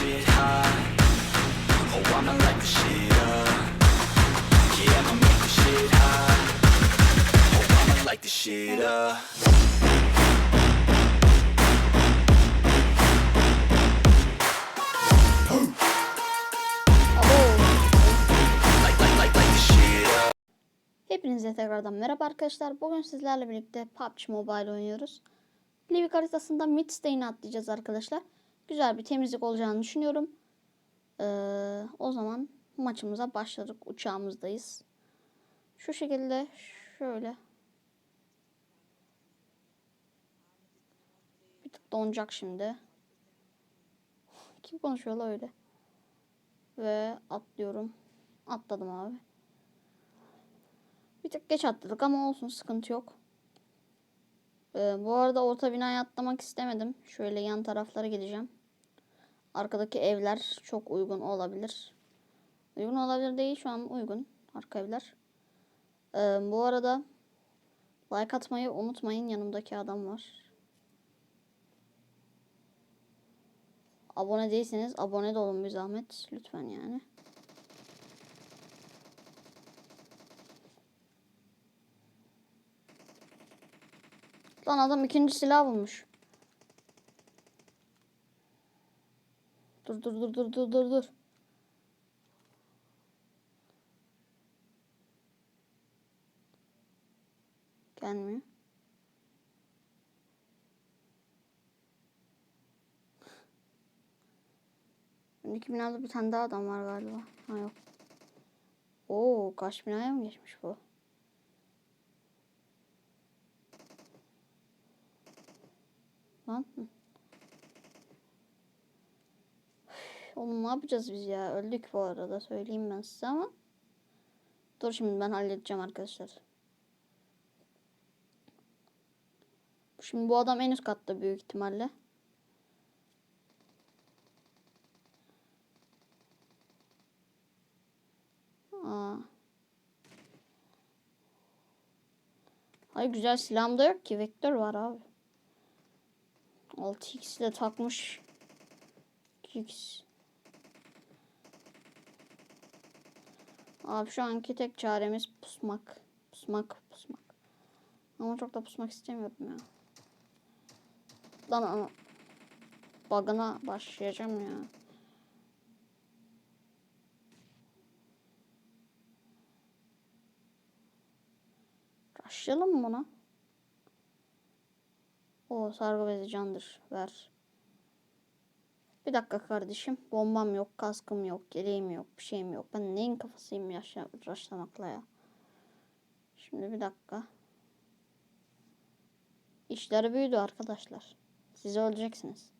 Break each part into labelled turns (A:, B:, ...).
A: Oh, shit. Oh.
B: Hepinize tekrardan merhaba arkadaşlar. Bugün sizlerle birlikte PUBG Mobile oynuyoruz. Livik haritasında Midstay'ini atlayacağız arkadaşlar. Güzel bir temizlik olacağını düşünüyorum. Ee, o zaman maçımıza başladık. Uçağımızdayız. Şu şekilde şöyle. Bir tık donacak şimdi. Kim konuşuyor öyle? Ve atlıyorum. Atladım abi. Bir tık geç atladık ama olsun sıkıntı yok. Ee, bu arada orta binaya atlamak istemedim. Şöyle yan taraflara gideceğim. Arkadaki evler çok uygun olabilir. Uygun olabilir değil şu an uygun. Arka evler. Ee, bu arada like atmayı unutmayın. Yanımdaki adam var. Abone değilseniz abone de olun bir zahmet. Lütfen yani. Lan adam ikinci silah bulmuş. Dur dur dur dur dur dur dur. Gelmiyor. Öndeki binada bir tane daha adam var galiba. Ha yok. Oo, kaç binaya mı geçmiş bu? Lan. Hı. Üf, Oğlum ne yapacağız biz ya? Öldük bu arada söyleyeyim ben size ama. Dur şimdi ben halledeceğim arkadaşlar. Şimdi bu adam en üst katta büyük ihtimalle. Aa. Hayır güzel silahım da yok ki. Vektör var abi. 6x de takmış. 2x. Abi şu anki tek çaremiz pusmak. Pusmak, pusmak. Ama çok da pusmak istemiyorum ya. Lan ama bug'ına başlayacağım ya. Başlayalım mı buna? O sargı bezi candır. Ver. Bir dakika kardeşim. Bombam yok, kaskım yok, yeleğim yok, bir şeyim yok. Ben neyin kafasıyım yaşa yaşlamakla ya. Şimdi bir dakika. İşleri büyüdü arkadaşlar. Siz öleceksiniz.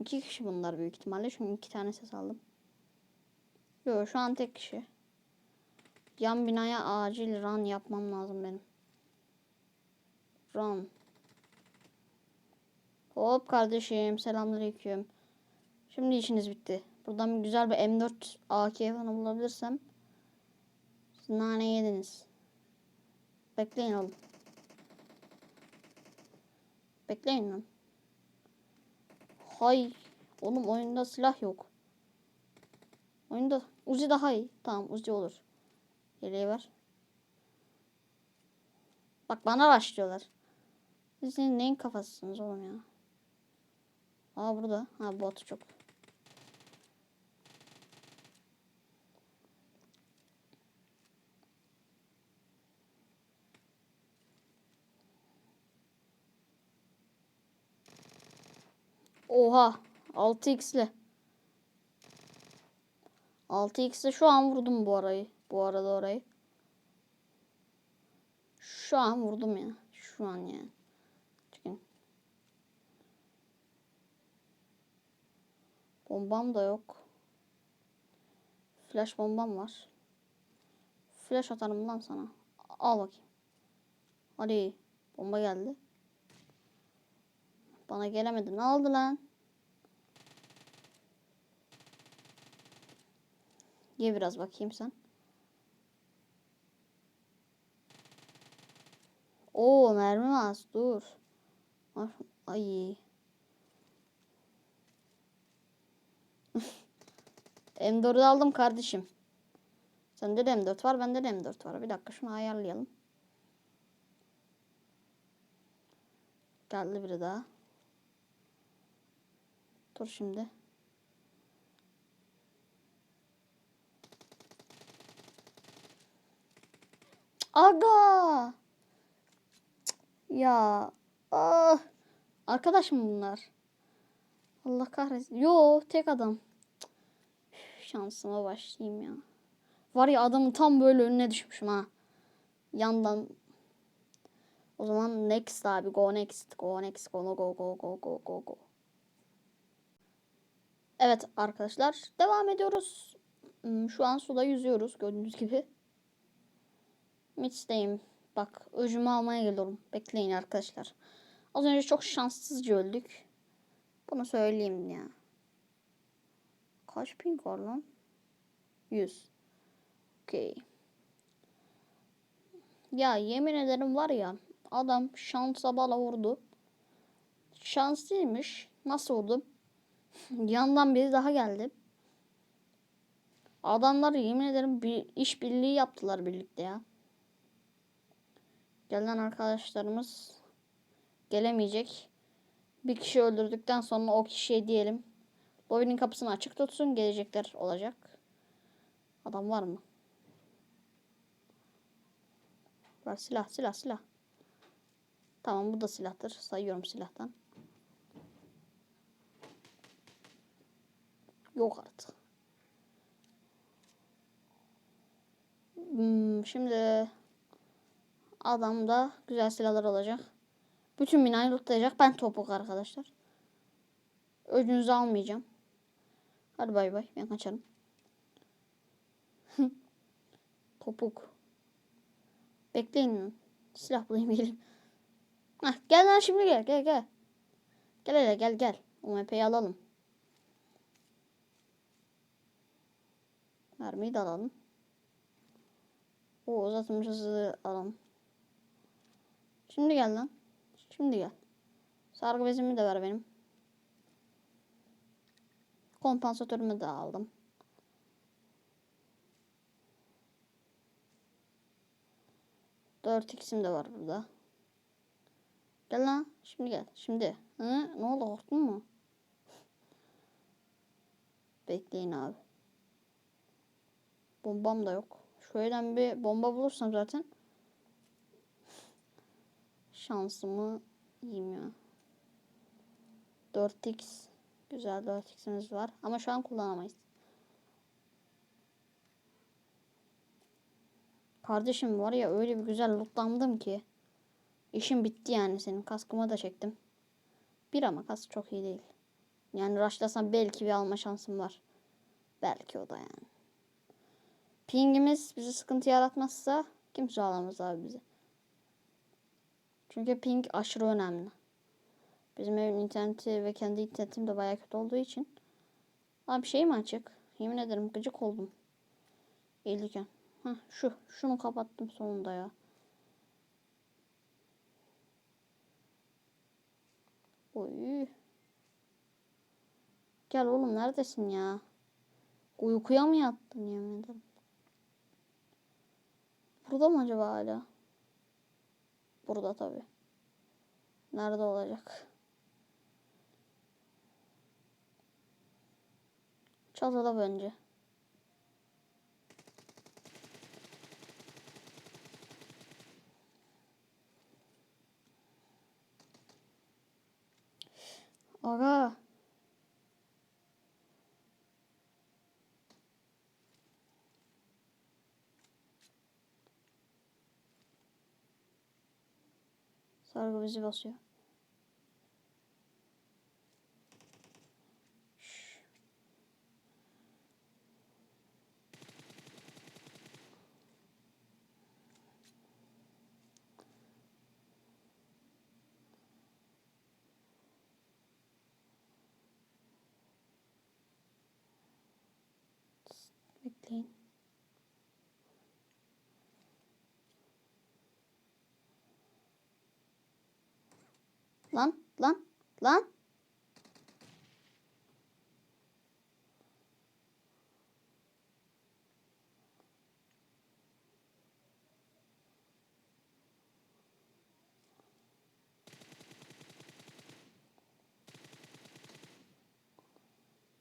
B: İki kişi bunlar büyük ihtimalle. Çünkü iki tane ses aldım. Yok şu an tek kişi. Yan binaya acil run yapmam lazım benim. Run. Hop kardeşim selamünaleyküm. Şimdi işiniz bitti. Buradan güzel bir M4 AK falan bulabilirsem siz nane yediniz. Bekleyin oğlum. Bekleyin lan. Hay. Oğlum oyunda silah yok. Oyunda Uzi daha iyi. Tamam Uzi olur. Yeleği ver. Bak bana başlıyorlar. Siz neyin kafasısınız oğlum ya? Aa burada. Ha bot çok. Oha. 6x'li. 6x'li şu an vurdum bu arayı. Bu arada orayı. Şu an vurdum ya. Şu an yani. Çıkın. Bombam da yok. Flash bombam var. Flash atarım lan sana. Al bakayım. Hadi. Bomba geldi. Bana gelemedi. Ne lan? Ye biraz bakayım sen. Oo mermi az. Dur. Ay. M4'ü aldım kardeşim. Sende de M4 var, bende de M4 var. Bir dakika şunu ayarlayalım. Geldi biri daha. Dur şimdi. Aga! Ya. Ah. Arkadaş mı bunlar? Allah kahretsin. Yo tek adam. Üf, Şansıma başlayayım ya. Var ya adamın tam böyle önüne düşmüşüm ha. Yandan. O zaman next abi. Go next. Go next. Go go go go go go go. Evet arkadaşlar. Devam ediyoruz. Hmm, Şu an suda yüzüyoruz gördüğünüz gibi. Mitch'teyim. Bak öcümü almaya geliyorum. Bekleyin arkadaşlar. Az önce çok şanssızca öldük. Bunu söyleyeyim ya. Kaç ping var lan? 100. Okey. Ya yemin ederim var ya adam şansa bala vurdu. Şanslıymış. Nasıl vurdu? Yandan biri daha geldi. Adamlar yemin ederim bir iş birliği yaptılar birlikte ya. Gelen arkadaşlarımız gelemeyecek. Bir kişi öldürdükten sonra o kişiye diyelim. Lobinin kapısını açık tutsun. Gelecekler olacak. Adam var mı? Var silah silah silah. Tamam bu da silahtır. Sayıyorum silahtan. Yok artık. Hmm, şimdi adamda güzel silahlar olacak. Bütün binayı lootlayacak. Ben topuk arkadaşlar. Öcünüzü almayacağım. Hadi bay bay. Ben kaçarım. topuk. Bekleyin. Silah bulayım geleyim. Heh, gel lan şimdi gel. Gel gel. Gel hele gel gel. UMP'yi alalım. Mermiyi de alalım. O uzatılmış hızlı alalım. Şimdi gel lan. Şimdi gel. Sargı bezimi de ver benim. Kompansatörümü de aldım. Dört x'im de var burada. Gel lan. Şimdi gel. Şimdi. Hı? Ne oldu korktun mu? Bekleyin abi. Bombam da yok. Şöyle bir bomba bulursam zaten şansımı yiyeyim ya. 4x güzel 4x'imiz var ama şu an kullanamayız. Kardeşim var ya öyle bir güzel lootlandım ki işim bitti yani senin kaskıma da çektim. Bir ama kask çok iyi değil. Yani rushlasam belki bir alma şansım var. Belki o da yani. Pingimiz bizi sıkıntı yaratmazsa kimse alamaz abi bizi. Çünkü ping aşırı önemli. Bizim evin interneti ve kendi internetim de bayağı kötü olduğu için. Abi şey mi açık? Yemin ederim gıcık oldum. Eğilirken. Heh, şu. Şunu kapattım sonunda ya. Oy. Gel oğlum neredesin ya? Uykuya mı yattın yemin ederim? Burada mı acaba hala? Burada tabi. Nerede olacak? Çatıda bence. Aga. Sargı bizi basıyor. Lan lan lan.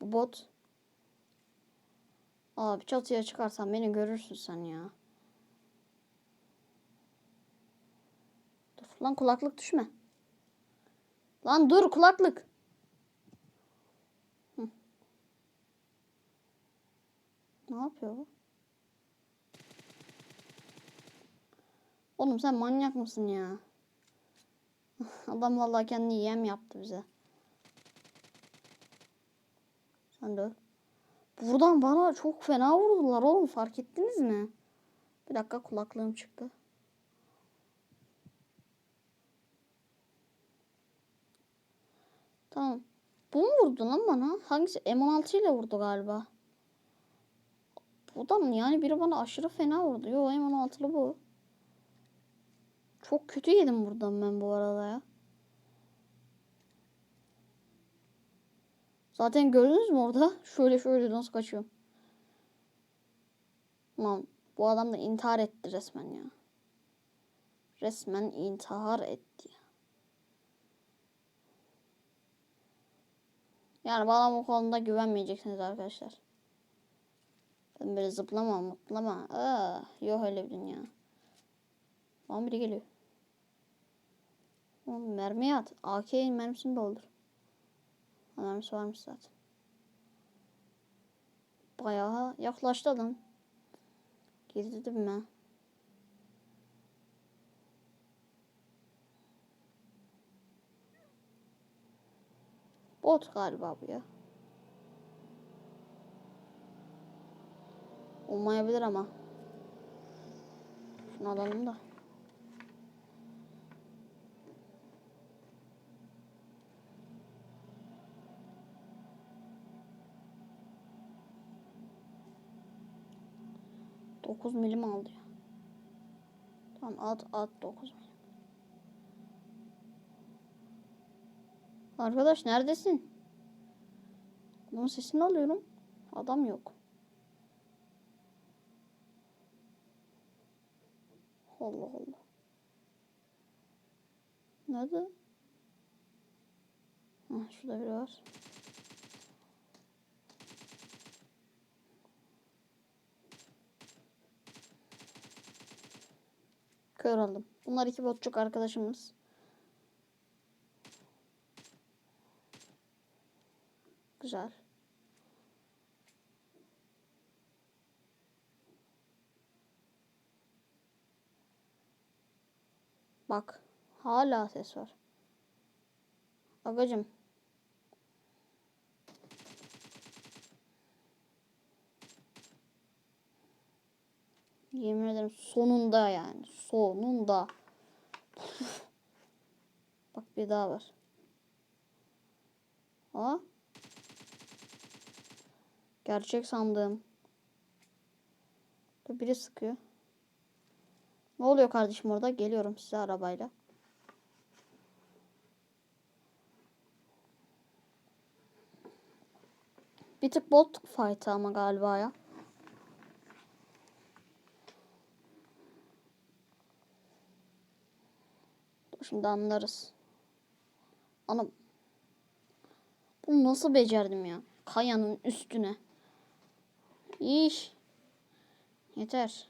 B: Bu bot. Abi çatıya çıkarsan beni görürsün sen ya. Dur lan kulaklık düşme. Lan dur kulaklık. Ne yapıyor bu? Oğlum sen manyak mısın ya? Adam vallahi kendi yem yaptı bize. Sen de. Buradan bana çok fena vurdular oğlum fark ettiniz mi? Bir dakika kulaklığım çıktı. Tamam. Bu mu vurdu lan bana? Hangisi? M16 ile vurdu galiba. Bu da mı? Yani biri bana aşırı fena vurdu. Yo M16'lı bu. Çok kötü yedim buradan ben bu arada ya. Zaten gördünüz mü orada? Şöyle şöyle nasıl kaçıyorum. Lan bu adam da intihar etti resmen ya. Resmen intihar etti. Yani bana bu konuda güvenmeyeceksiniz arkadaşlar. Ben böyle zıplama mutlama. Aa, yok öyle bir dünya. Lan biri geliyor. Oğlum mermi at. AK'nin mermisini doldur. Mermisi varmış zaten. Bayağı yaklaştı adam. Girdi dibime. Bot galiba bu ya. Olmayabilir ama. Şunu alalım da. Dokuz milim aldı ya. Tamam at at dokuz milim. Arkadaş neredesin? Bunun sesini alıyorum. Adam yok. Allah Allah. Nerede? Ha, şurada biri var. Kör aldım. Bunlar iki botçuk arkadaşımız. Güzel. Bak. Hala ses var. Agacım. Yemin ederim sonunda yani. Sonunda. Bak bir daha var. Aa. Gerçek sandım. Biri sıkıyor. Ne oluyor kardeşim orada? Geliyorum size arabayla. Bir tık bot fight ama galiba ya. Şimdi anlarız. Ana bunu nasıl becerdim ya? Kayanın üstüne. İş. Yeter.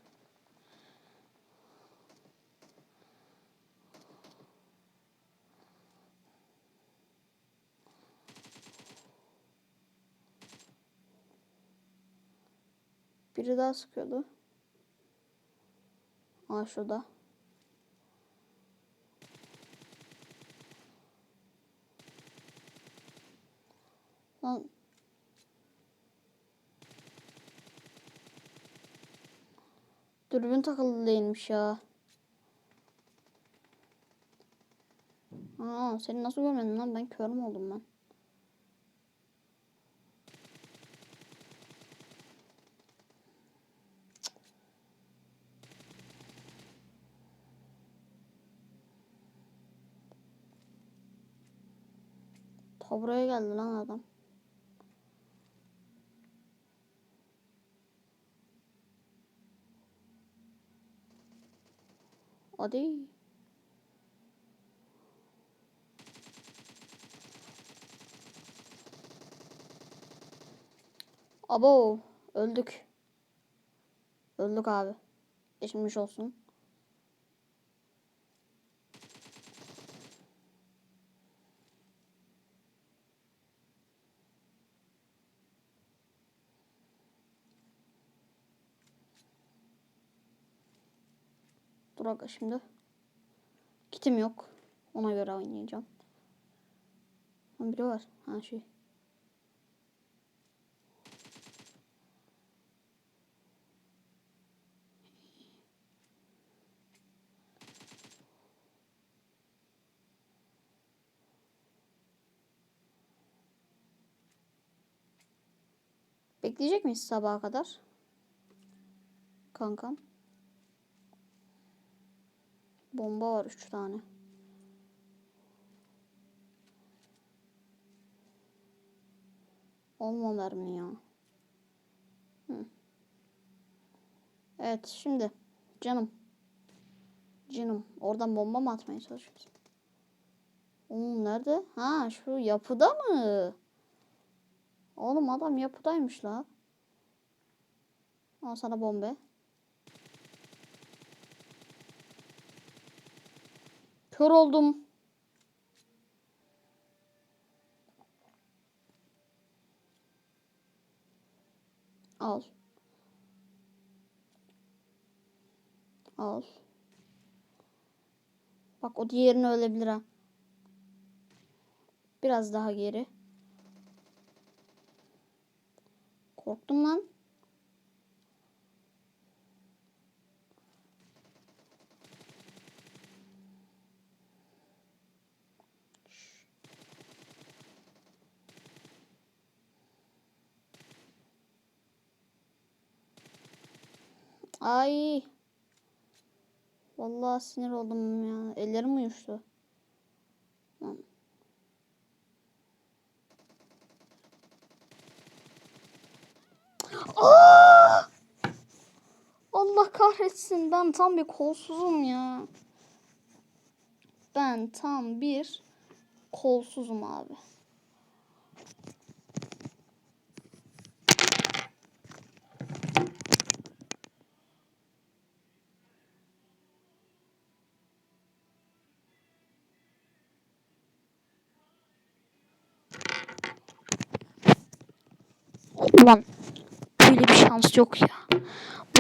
B: Biri daha sıkıyordu. Aa şurada. Lan Dürbün takılı değilmiş ya. Aa, seni nasıl görmedim lan? Ben kör mü oldum ben? Ta buraya geldi lan adam. Hadi. Abo öldük. Öldük abi. Geçmiş olsun. Aga şimdi. Kitim yok. Ona göre oynayacağım. Ha, biri var. Ha şey. Bekleyecek miyiz sabaha kadar? Kankam. Bomba var üç tane. Olma mermi ya. Hı. Evet şimdi canım. Canım oradan bomba mı atmaya çalışıyorsun? Oğlum nerede? Ha şu yapıda mı? Oğlum adam yapıdaymış la. Al sana bombe. Kör oldum. Al. Al. Bak o diğerini ölebilir ha. Biraz daha geri. Korktum lan. Ay. Vallahi sinir oldum ya. Ellerim uyuştu. Aa! Allah kahretsin. Ben tam bir kolsuzum ya. Ben tam bir kolsuzum abi. Ulan böyle bir şans yok ya.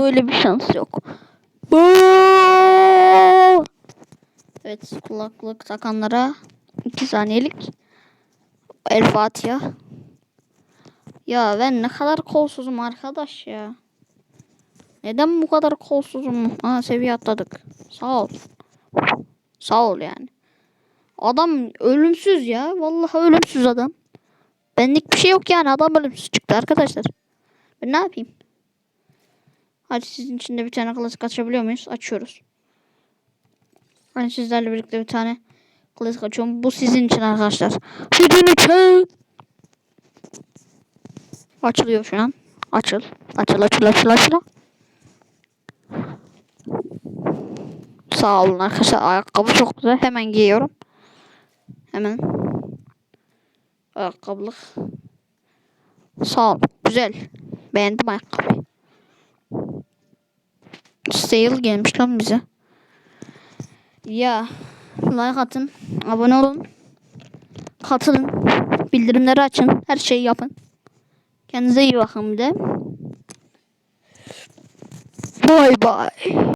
B: Böyle bir şans yok. Evet kulaklık takanlara 2 saniyelik El Fatiha. Ya ben ne kadar kolsuzum arkadaş ya. Neden bu kadar kolsuzum? Aa seviye atladık. Sağ ol. Sağ ol yani. Adam ölümsüz ya. Vallahi ölümsüz adam. Benlik bir şey yok yani. Adam ölümsüz çıktı arkadaşlar. Ben ne yapayım? Hadi sizin için de bir tane klasik açabiliyor muyuz? Açıyoruz. Hani sizlerle birlikte bir tane klasik açıyorum. Bu sizin için arkadaşlar. Sizin için. Açılıyor şu an. Açıl. Açıl açıl açıl açıl. Sağ olun arkadaşlar. Ayakkabı çok güzel. Hemen giyiyorum. Hemen. Ayakkabılık. Sağ ol. Güzel. Beğendim ayakkabıyı. Sale gelmiş lan bize. Ya like atın. Abone olun. Katılın. Bildirimleri açın. Her şeyi yapın. Kendinize iyi bakın bir de. Bye bye.